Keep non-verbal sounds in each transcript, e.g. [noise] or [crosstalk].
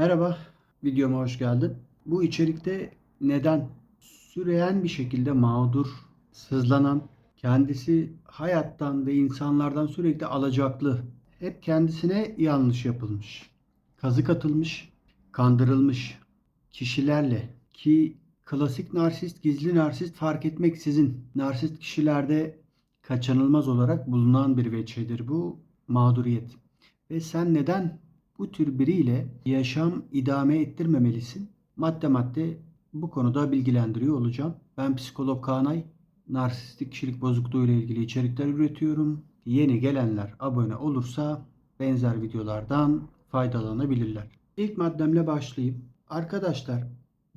Merhaba, videoma hoş geldin. Bu içerikte neden süreyen bir şekilde mağdur, sızlanan, kendisi hayattan ve insanlardan sürekli alacaklı, hep kendisine yanlış yapılmış, kazık atılmış, kandırılmış kişilerle ki klasik narsist, gizli narsist fark etmeksizin narsist kişilerde kaçınılmaz olarak bulunan bir veçedir bu mağduriyet. Ve sen neden bu tür biriyle yaşam idame ettirmemelisin? Madde madde bu konuda bilgilendiriyor olacağım. Ben psikolog Kaanay. Narsistik kişilik bozukluğu ile ilgili içerikler üretiyorum. Yeni gelenler abone olursa benzer videolardan faydalanabilirler. İlk maddemle başlayayım. Arkadaşlar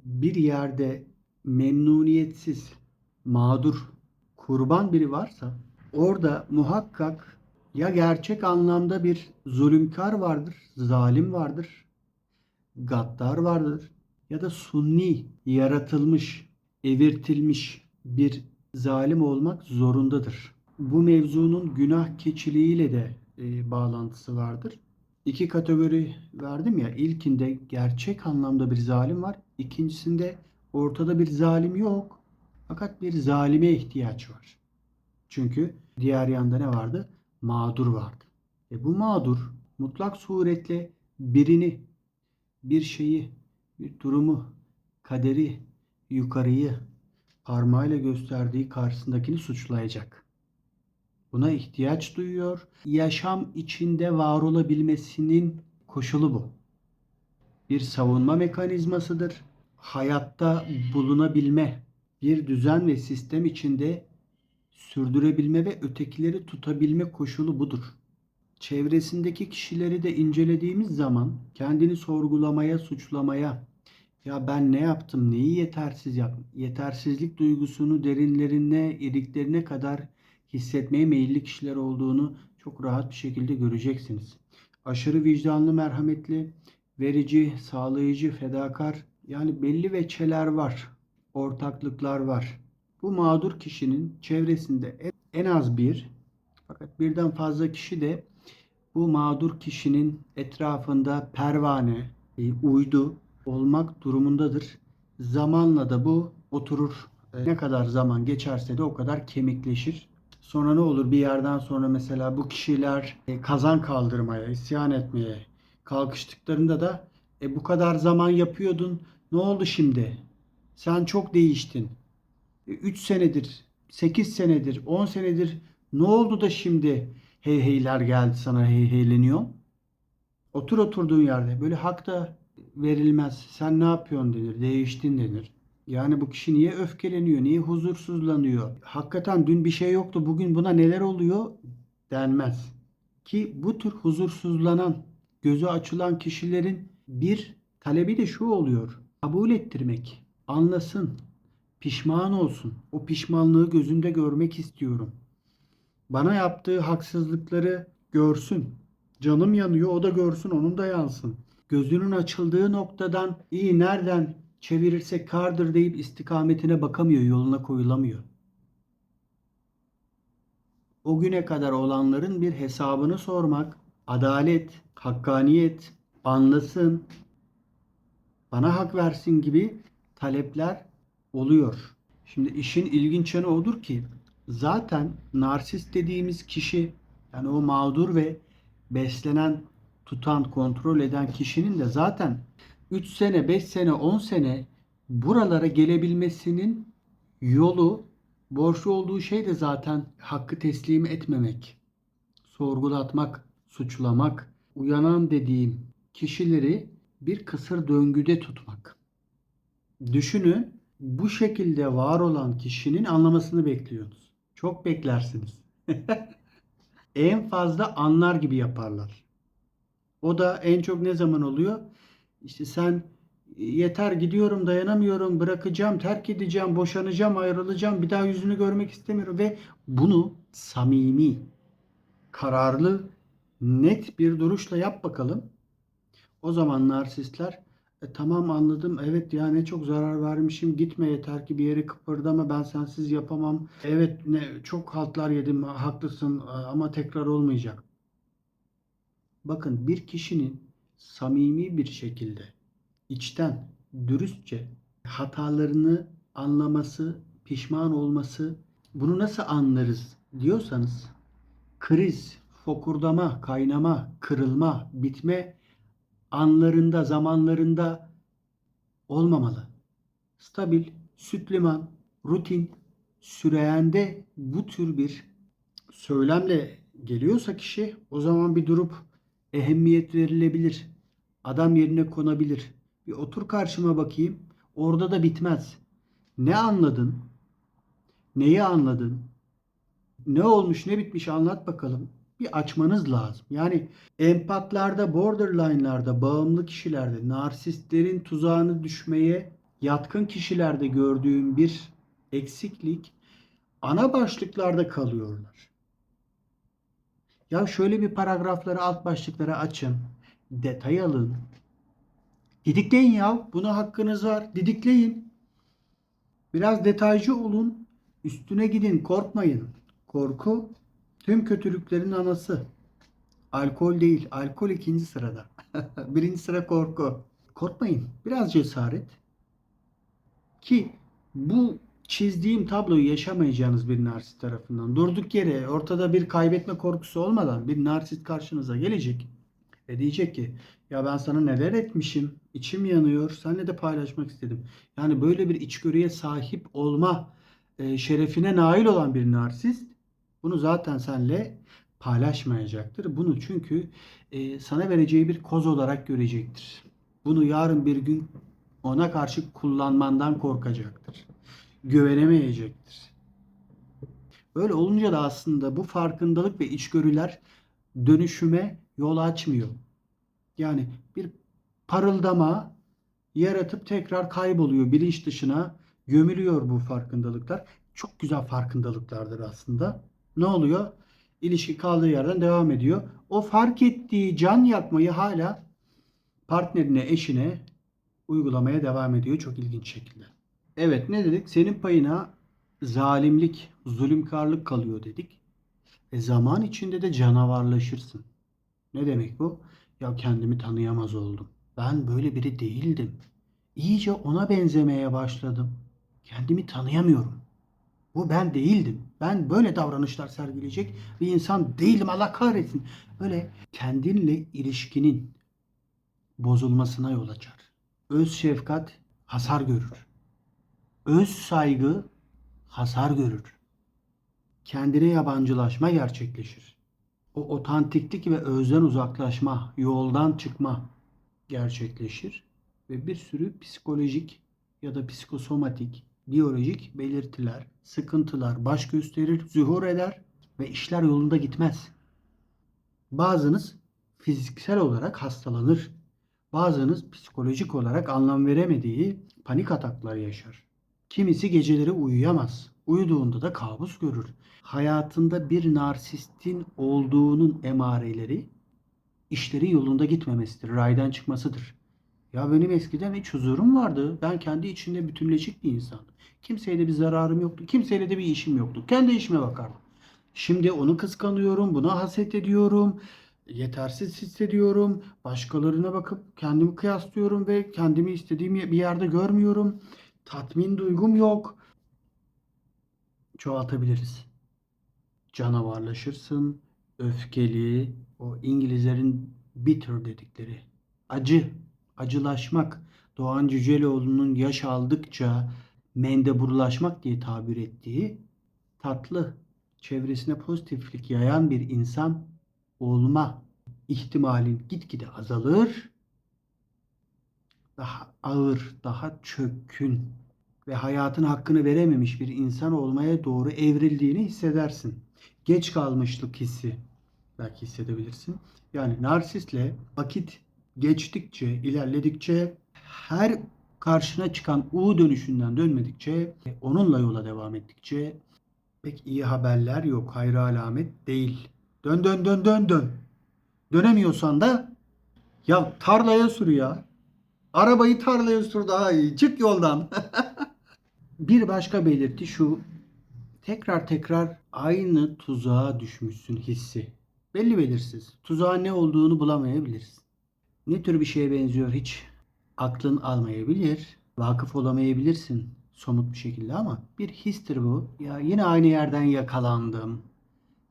bir yerde memnuniyetsiz, mağdur, kurban biri varsa orada muhakkak ya gerçek anlamda bir zulümkar vardır, zalim vardır, gaddar vardır ya da sunni, yaratılmış, evirtilmiş bir zalim olmak zorundadır. Bu mevzunun günah keçiliğiyle de e, bağlantısı vardır. İki kategori verdim ya. İlkinde gerçek anlamda bir zalim var. İkincisinde ortada bir zalim yok. Fakat bir zalime ihtiyaç var. Çünkü diğer yanda ne vardı? Mağdur vardı. E bu mağdur mutlak suretle birini, bir şeyi, bir durumu, kaderi, yukarıyı parmağıyla gösterdiği karşısındakini suçlayacak. Buna ihtiyaç duyuyor. Yaşam içinde var olabilmesinin koşulu bu. Bir savunma mekanizmasıdır. Hayatta bulunabilme, bir düzen ve sistem içinde sürdürebilme ve ötekileri tutabilme koşulu budur. Çevresindeki kişileri de incelediğimiz zaman kendini sorgulamaya, suçlamaya, ya ben ne yaptım, neyi yetersiz yaptım, yetersizlik duygusunu derinlerine, iliklerine kadar hissetmeye meyilli kişiler olduğunu çok rahat bir şekilde göreceksiniz. Aşırı vicdanlı, merhametli, verici, sağlayıcı, fedakar yani belli veçeler var, ortaklıklar var. Bu mağdur kişinin çevresinde en az bir fakat birden fazla kişi de bu mağdur kişinin etrafında pervane, e, uydu olmak durumundadır. Zamanla da bu oturur. E, Ne kadar zaman geçerse de o kadar kemikleşir. Sonra ne olur bir yerden sonra mesela bu kişiler e, kazan kaldırmaya, isyan etmeye kalkıştıklarında da e, bu kadar zaman yapıyordun. Ne oldu şimdi? Sen çok değiştin. 3 senedir, 8 senedir, 10 senedir ne oldu da şimdi hey heyler geldi sana hey heyleniyor? Otur oturduğun yerde. Böyle hak da verilmez. Sen ne yapıyorsun denir. Değiştin denir. Yani bu kişi niye öfkeleniyor? Niye huzursuzlanıyor? Hakikaten dün bir şey yoktu. Bugün buna neler oluyor denmez. Ki bu tür huzursuzlanan, gözü açılan kişilerin bir talebi de şu oluyor. Kabul ettirmek. Anlasın. Pişman olsun. O pişmanlığı gözünde görmek istiyorum. Bana yaptığı haksızlıkları görsün. Canım yanıyor o da görsün onun da yansın. Gözünün açıldığı noktadan iyi nereden çevirirsek kardır deyip istikametine bakamıyor, yoluna koyulamıyor. O güne kadar olanların bir hesabını sormak, adalet, hakkaniyet, anlasın, bana hak versin gibi talepler oluyor. Şimdi işin ilginç yanı odur ki zaten narsist dediğimiz kişi yani o mağdur ve beslenen, tutan, kontrol eden kişinin de zaten 3 sene, 5 sene, 10 sene buralara gelebilmesinin yolu borçlu olduğu şey de zaten hakkı teslim etmemek, sorgulatmak, suçlamak, uyanan dediğim kişileri bir kısır döngüde tutmak. Düşünün bu şekilde var olan kişinin anlamasını bekliyorsunuz. Çok beklersiniz. [laughs] en fazla anlar gibi yaparlar. O da en çok ne zaman oluyor? İşte sen yeter gidiyorum dayanamıyorum bırakacağım terk edeceğim boşanacağım ayrılacağım bir daha yüzünü görmek istemiyorum ve bunu samimi kararlı net bir duruşla yap bakalım. O zaman narsistler e, tamam anladım. Evet ya ne çok zarar vermişim. Gitme yeter ki bir yere kıpırdama. Ben sensiz yapamam. Evet ne çok haltlar yedim. Haklısın e, ama tekrar olmayacak. Bakın bir kişinin samimi bir şekilde, içten, dürüstçe hatalarını anlaması, pişman olması, bunu nasıl anlarız diyorsanız kriz, fokurdama, kaynama, kırılma, bitme anlarında, zamanlarında olmamalı. Stabil, süt liman, rutin, süreyende bu tür bir söylemle geliyorsa kişi o zaman bir durup ehemmiyet verilebilir. Adam yerine konabilir. Bir otur karşıma bakayım. Orada da bitmez. Ne anladın? Neyi anladın? Ne olmuş, ne bitmiş anlat bakalım. Bir açmanız lazım. Yani empatlarda, borderline'larda, bağımlı kişilerde, narsistlerin tuzağına düşmeye yatkın kişilerde gördüğüm bir eksiklik ana başlıklarda kalıyorlar. Ya şöyle bir paragrafları, alt başlıkları açın. Detay alın. Didikleyin ya. Buna hakkınız var. Didikleyin. Biraz detaycı olun. Üstüne gidin. Korkmayın. Korku tüm kötülüklerin anası. Alkol değil. Alkol ikinci sırada. [laughs] Birinci sıra korku. Korkmayın. Biraz cesaret. Ki bu çizdiğim tabloyu yaşamayacağınız bir narsist tarafından durduk yere ortada bir kaybetme korkusu olmadan bir narsist karşınıza gelecek ve diyecek ki ya ben sana neler etmişim içim yanıyor seninle de paylaşmak istedim. Yani böyle bir içgörüye sahip olma şerefine nail olan bir narsist bunu zaten senle paylaşmayacaktır. Bunu çünkü e, sana vereceği bir koz olarak görecektir. Bunu yarın bir gün ona karşı kullanmandan korkacaktır. Güvenemeyecektir. Böyle olunca da aslında bu farkındalık ve içgörüler dönüşüme yol açmıyor. Yani bir parıldama yaratıp tekrar kayboluyor bilinç dışına gömülüyor bu farkındalıklar. Çok güzel farkındalıklardır aslında. Ne oluyor? İlişki kaldığı yerden devam ediyor. O fark ettiği can yakmayı hala partnerine, eşine uygulamaya devam ediyor çok ilginç şekilde. Evet ne dedik? Senin payına zalimlik, zulümkarlık kalıyor dedik. E zaman içinde de canavarlaşırsın. Ne demek bu? Ya kendimi tanıyamaz oldum. Ben böyle biri değildim. İyice ona benzemeye başladım. Kendimi tanıyamıyorum. Bu ben değildim. Ben böyle davranışlar sergileyecek bir insan değilim. Allah kahretsin. Böyle kendinle ilişkinin bozulmasına yol açar. Öz şefkat hasar görür. Öz saygı hasar görür. Kendine yabancılaşma gerçekleşir. O otantiklik ve özden uzaklaşma, yoldan çıkma gerçekleşir ve bir sürü psikolojik ya da psikosomatik, biyolojik belirtiler, sıkıntılar baş gösterir, zuhur eder ve işler yolunda gitmez. Bazınız fiziksel olarak hastalanır. Bazınız psikolojik olarak anlam veremediği panik ataklar yaşar. Kimisi geceleri uyuyamaz. Uyuduğunda da kabus görür. Hayatında bir narsistin olduğunun emareleri işlerin yolunda gitmemesidir, raydan çıkmasıdır. Ya benim eskiden hiç huzurum vardı. Ben kendi içinde bütünleşik bir insandım. Kimseyle bir zararım yoktu. Kimseyle de bir işim yoktu. Kendi işime bakardım. Şimdi onu kıskanıyorum, buna haset ediyorum, yetersiz hissediyorum. Başkalarına bakıp kendimi kıyaslıyorum ve kendimi istediğim bir yerde görmüyorum. Tatmin duygum yok. Çoğaltabiliriz. Canavarlaşırsın, öfkeli, o İngilizlerin bitter dedikleri. Acı, acılaşmak. Doğan Cüceloğlu'nun yaş aldıkça mendeburlaşmak diye tabir ettiği tatlı, çevresine pozitiflik yayan bir insan olma ihtimalin gitgide azalır. Daha ağır, daha çökkün ve hayatın hakkını verememiş bir insan olmaya doğru evrildiğini hissedersin. Geç kalmışlık hissi belki hissedebilirsin. Yani narsistle vakit geçtikçe, ilerledikçe her karşına çıkan U dönüşünden dönmedikçe, onunla yola devam ettikçe pek iyi haberler yok. Hayra alamet değil. Dön dön dön dön dön. Dönemiyorsan da ya tarlaya sür ya. Arabayı tarlaya sür daha iyi. Çık yoldan. [laughs] bir başka belirti şu. Tekrar tekrar aynı tuzağa düşmüşsün hissi. Belli belirsiz. Tuzağın ne olduğunu bulamayabilirsin. Ne tür bir şeye benziyor hiç aklın almayabilir. Vakıf olamayabilirsin somut bir şekilde ama bir histir bu. Ya yine aynı yerden yakalandım.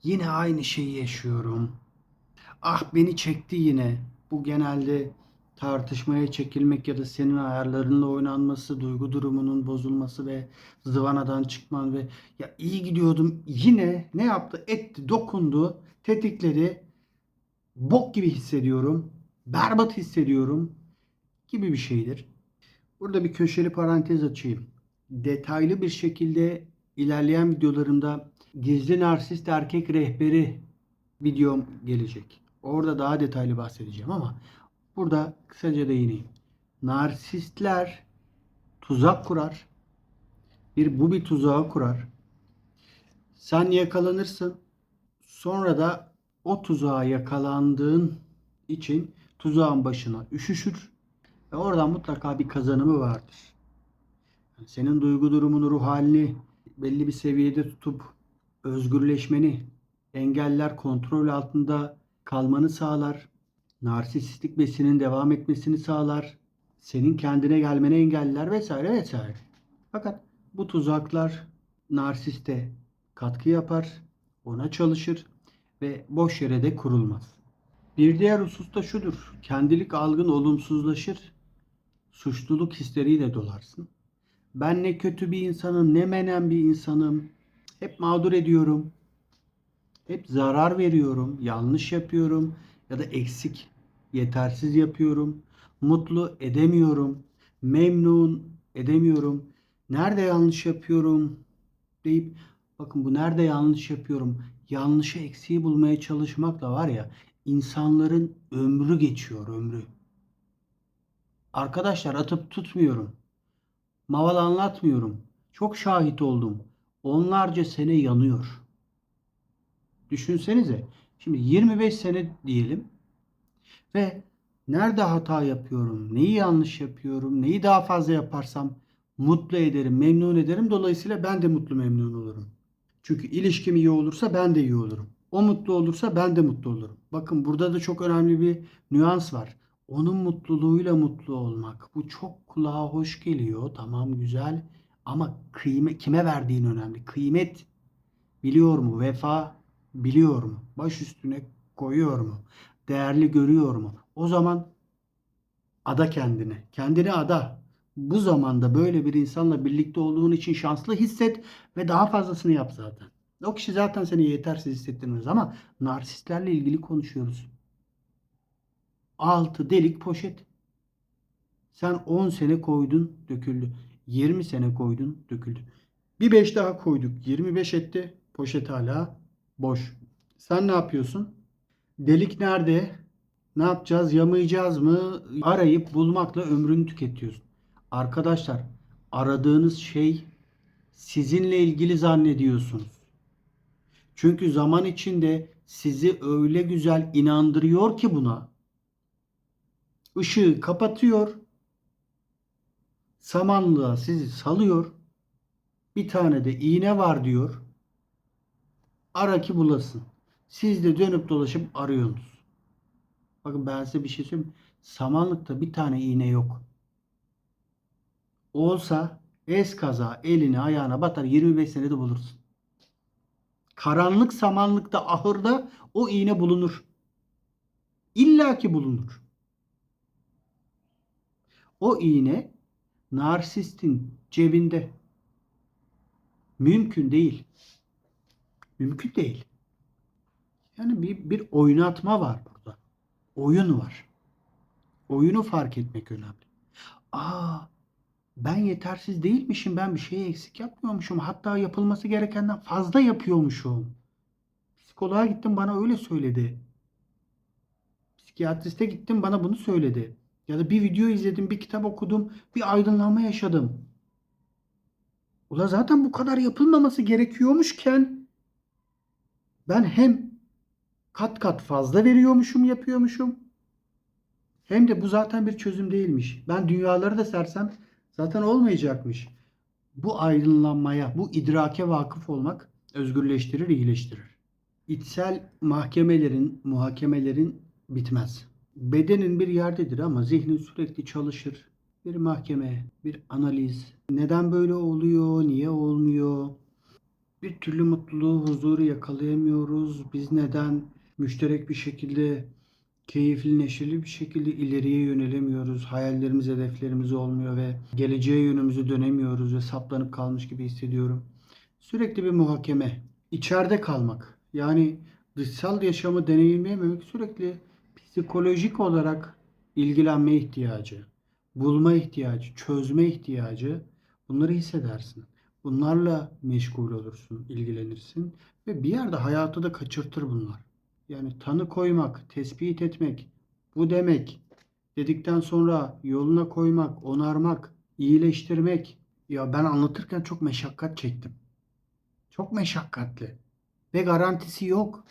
Yine aynı şeyi yaşıyorum. Ah beni çekti yine. Bu genelde tartışmaya çekilmek ya da senin ayarlarınla oynanması, duygu durumunun bozulması ve zıvanadan çıkman ve ya iyi gidiyordum yine ne yaptı? Etti, dokundu, tetikledi. Bok gibi hissediyorum. Berbat hissediyorum gibi bir şeydir. Burada bir köşeli parantez açayım. Detaylı bir şekilde ilerleyen videolarımda gizli narsist erkek rehberi videom gelecek. Orada daha detaylı bahsedeceğim ama burada kısaca değineyim. Narsistler tuzak kurar. Bir bu bir tuzağı kurar. Sen yakalanırsın. Sonra da o tuzağa yakalandığın için tuzağın başına üşüşür ve oradan mutlaka bir kazanımı vardır. Yani senin duygu durumunu, ruh halini belli bir seviyede tutup özgürleşmeni engeller, kontrol altında kalmanı sağlar. Narsistik besinin devam etmesini sağlar. Senin kendine gelmeni engeller vesaire vesaire. Fakat bu tuzaklar narsiste katkı yapar, ona çalışır ve boş yere de kurulmaz. Bir diğer husus da şudur. Kendilik algın olumsuzlaşır. Suçluluk hisleriyle dolarsın. Ben ne kötü bir insanım, ne menen bir insanım. Hep mağdur ediyorum. Hep zarar veriyorum, yanlış yapıyorum ya da eksik, yetersiz yapıyorum. Mutlu edemiyorum, memnun edemiyorum. Nerede yanlış yapıyorum deyip bakın bu nerede yanlış yapıyorum, yanlışı eksiği bulmaya çalışmakla var ya insanların ömrü geçiyor ömrü. Arkadaşlar atıp tutmuyorum. Maval anlatmıyorum. Çok şahit oldum. Onlarca sene yanıyor. Düşünsenize. Şimdi 25 sene diyelim ve nerede hata yapıyorum, neyi yanlış yapıyorum, neyi daha fazla yaparsam mutlu ederim, memnun ederim. Dolayısıyla ben de mutlu memnun olurum. Çünkü ilişkim iyi olursa ben de iyi olurum. O mutlu olursa ben de mutlu olurum. Bakın burada da çok önemli bir nüans var. Onun mutluluğuyla mutlu olmak. Bu çok kulağa hoş geliyor. Tamam güzel. Ama kıymet, kime verdiğin önemli. Kıymet biliyor mu? Vefa biliyor mu? Baş üstüne koyuyor mu? Değerli görüyor mu? O zaman ada kendine. Kendini ada. Bu zamanda böyle bir insanla birlikte olduğun için şanslı hisset ve daha fazlasını yap zaten. O kişi zaten seni yetersiz hissettirmez ama narsistlerle ilgili konuşuyoruz. Altı delik poşet. Sen 10 sene koydun, döküldü. 20 sene koydun, döküldü. Bir 5 daha koyduk. 25 etti. Poşet hala boş. Sen ne yapıyorsun? Delik nerede? Ne yapacağız? Yamayacağız mı? Arayıp bulmakla ömrünü tüketiyorsun. Arkadaşlar, aradığınız şey sizinle ilgili zannediyorsunuz. Çünkü zaman içinde sizi öyle güzel inandırıyor ki buna. Işığı kapatıyor. Samanlığa sizi salıyor. Bir tane de iğne var diyor. Ara ki bulasın. Siz de dönüp dolaşıp arıyorsunuz. Bakın ben size bir şey söyleyeyim. Samanlıkta bir tane iğne yok. Olsa es kaza eline ayağına batar 25 senede bulursun. Karanlık samanlıkta ahırda o iğne bulunur. İlla ki bulunur. O iğne narsistin cebinde. Mümkün değil. Mümkün değil. Yani bir, bir oynatma var burada. Oyun var. Oyunu fark etmek önemli. Aa ben yetersiz değilmişim. Ben bir şeyi eksik yapmıyormuşum. Hatta yapılması gerekenden fazla yapıyormuşum. Psikoloğa gittim bana öyle söyledi. Psikiyatriste gittim bana bunu söyledi. Ya da bir video izledim, bir kitap okudum, bir aydınlanma yaşadım. Ula zaten bu kadar yapılmaması gerekiyormuşken ben hem kat kat fazla veriyormuşum, yapıyormuşum. Hem de bu zaten bir çözüm değilmiş. Ben dünyaları da sersem zaten olmayacakmış. Bu aydınlanmaya, bu idrake vakıf olmak özgürleştirir, iyileştirir. İçsel mahkemelerin, muhakemelerin bitmez. Bedenin bir yerdedir ama zihnin sürekli çalışır. Bir mahkeme, bir analiz. Neden böyle oluyor, niye olmuyor? Bir türlü mutluluğu, huzuru yakalayamıyoruz. Biz neden müşterek bir şekilde keyifli, neşeli bir şekilde ileriye yönelemiyoruz. Hayallerimiz, hedeflerimiz olmuyor ve geleceğe yönümüzü dönemiyoruz ve saplanıp kalmış gibi hissediyorum. Sürekli bir muhakeme, içeride kalmak. Yani dışsal yaşamı deneyimleyememek sürekli psikolojik olarak ilgilenme ihtiyacı, bulma ihtiyacı, çözme ihtiyacı bunları hissedersin. Bunlarla meşgul olursun, ilgilenirsin ve bir yerde hayatı da kaçırtır bunlar. Yani tanı koymak, tespit etmek, bu demek dedikten sonra yoluna koymak, onarmak, iyileştirmek. Ya ben anlatırken çok meşakkat çektim. Çok meşakkatli. Ve garantisi yok.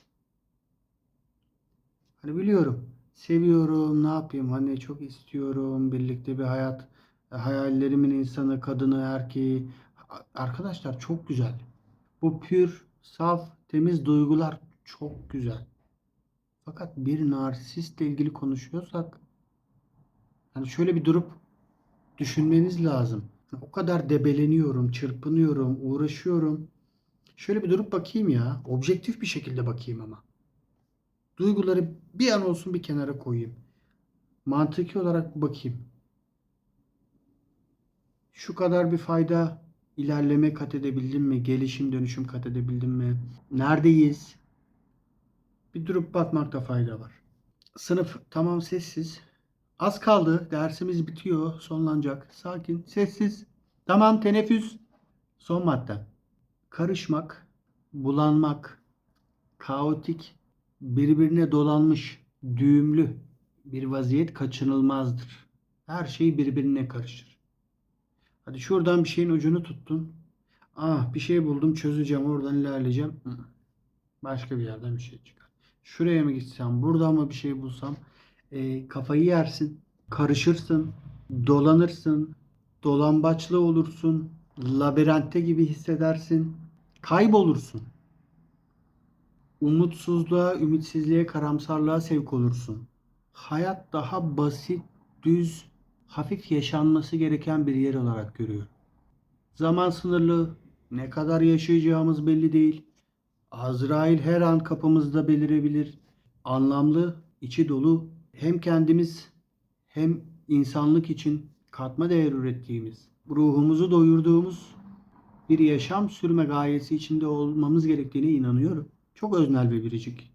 Hani biliyorum. Seviyorum, ne yapayım? Hani çok istiyorum birlikte bir hayat. e, Hayallerimin insanı, kadını, erkeği. Arkadaşlar çok güzel. Bu pür, saf, temiz duygular çok güzel. Fakat bir narsistle ilgili konuşuyorsak hani şöyle bir durup düşünmeniz lazım. O kadar debeleniyorum, çırpınıyorum, uğraşıyorum. Şöyle bir durup bakayım ya. Objektif bir şekilde bakayım ama. Duyguları bir an olsun bir kenara koyayım. Mantıki olarak bakayım. Şu kadar bir fayda ilerleme kat edebildim mi? Gelişim dönüşüm kat edebildim mi? Neredeyiz? Bir durup bakmakta fayda var. Sınıf tamam sessiz. Az kaldı. Dersimiz bitiyor. Sonlanacak. Sakin. Sessiz. Tamam teneffüs. Son madde. Karışmak, bulanmak, kaotik, birbirine dolanmış, düğümlü bir vaziyet kaçınılmazdır. Her şey birbirine karışır. Hadi şuradan bir şeyin ucunu tuttun. Ah bir şey buldum çözeceğim oradan ilerleyeceğim. Başka bir yerden bir şey çıkar. Şuraya mı gitsem buradan mı bir şey bulsam e, kafayı yersin. Karışırsın. Dolanırsın. Dolambaçlı olursun. Labirentte gibi hissedersin. Kaybolursun. Umutsuzluğa, ümitsizliğe, karamsarlığa sevk olursun. Hayat daha basit, düz, hafif yaşanması gereken bir yer olarak görüyorum. Zaman sınırlı, ne kadar yaşayacağımız belli değil. Azrail her an kapımızda belirebilir. Anlamlı, içi dolu hem kendimiz hem insanlık için katma değer ürettiğimiz, ruhumuzu doyurduğumuz bir yaşam sürme gayesi içinde olmamız gerektiğine inanıyorum. Çok öznel bir biricik.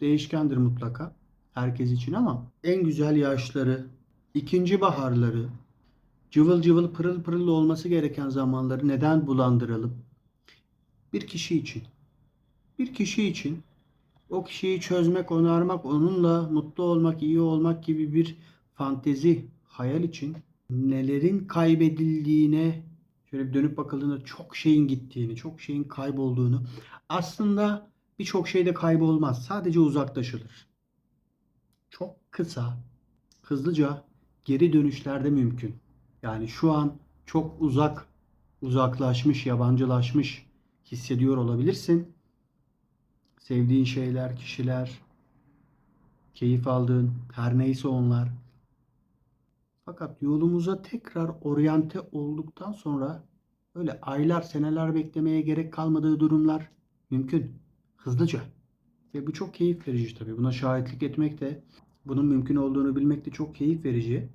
Değişkendir mutlaka herkes için ama en güzel yaşları, ikinci baharları, cıvıl cıvıl pırıl pırıl olması gereken zamanları neden bulandıralım? Bir kişi için. Bir kişi için o kişiyi çözmek, onarmak, onunla mutlu olmak, iyi olmak gibi bir fantezi, hayal için nelerin kaybedildiğine şöyle bir dönüp bakıldığında çok şeyin gittiğini, çok şeyin kaybolduğunu aslında birçok şey de kaybolmaz. Sadece uzaklaşılır. Çok kısa, hızlıca geri dönüşler de mümkün. Yani şu an çok uzak, uzaklaşmış, yabancılaşmış hissediyor olabilirsin. Sevdiğin şeyler, kişiler, keyif aldığın, her neyse onlar. Fakat yolumuza tekrar oryante olduktan sonra öyle aylar, seneler beklemeye gerek kalmadığı durumlar mümkün. Hızlıca. Ve bu çok keyif verici tabii. Buna şahitlik etmek de, bunun mümkün olduğunu bilmek de çok keyif verici.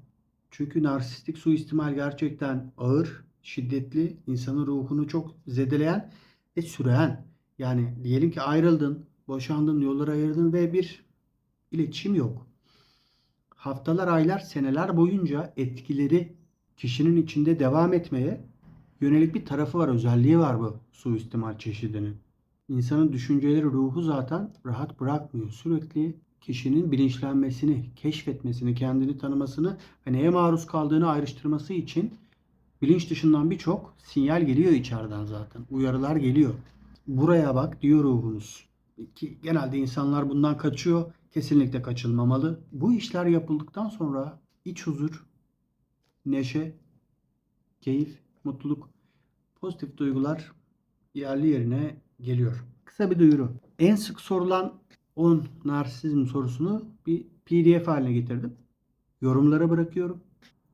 Çünkü narsistik suistimal gerçekten ağır, şiddetli, insanın ruhunu çok zedeleyen ve süren. Yani diyelim ki ayrıldın, boşandın, yolları ayırdın ve bir iletişim yok. Haftalar, aylar, seneler boyunca etkileri kişinin içinde devam etmeye yönelik bir tarafı var, özelliği var bu suistimal çeşidinin. İnsanın düşünceleri, ruhu zaten rahat bırakmıyor. Sürekli kişinin bilinçlenmesini, keşfetmesini, kendini tanımasını ve neye maruz kaldığını ayrıştırması için bilinç dışından birçok sinyal geliyor içeriden zaten. Uyarılar geliyor. Buraya bak diyor ruhumuz. Ki genelde insanlar bundan kaçıyor. Kesinlikle kaçılmamalı. Bu işler yapıldıktan sonra iç huzur, neşe, keyif, mutluluk, pozitif duygular yerli yerine geliyor. Kısa bir duyuru. En sık sorulan 10 narsizm sorusunu bir PDF haline getirdim. Yorumlara bırakıyorum.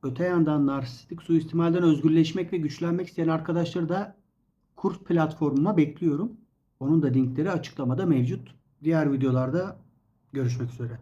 Öte yandan narsistik suistimalden özgürleşmek ve güçlenmek isteyen arkadaşları da kurs platformuma bekliyorum. Onun da linkleri açıklamada mevcut. Diğer videolarda görüşmek üzere.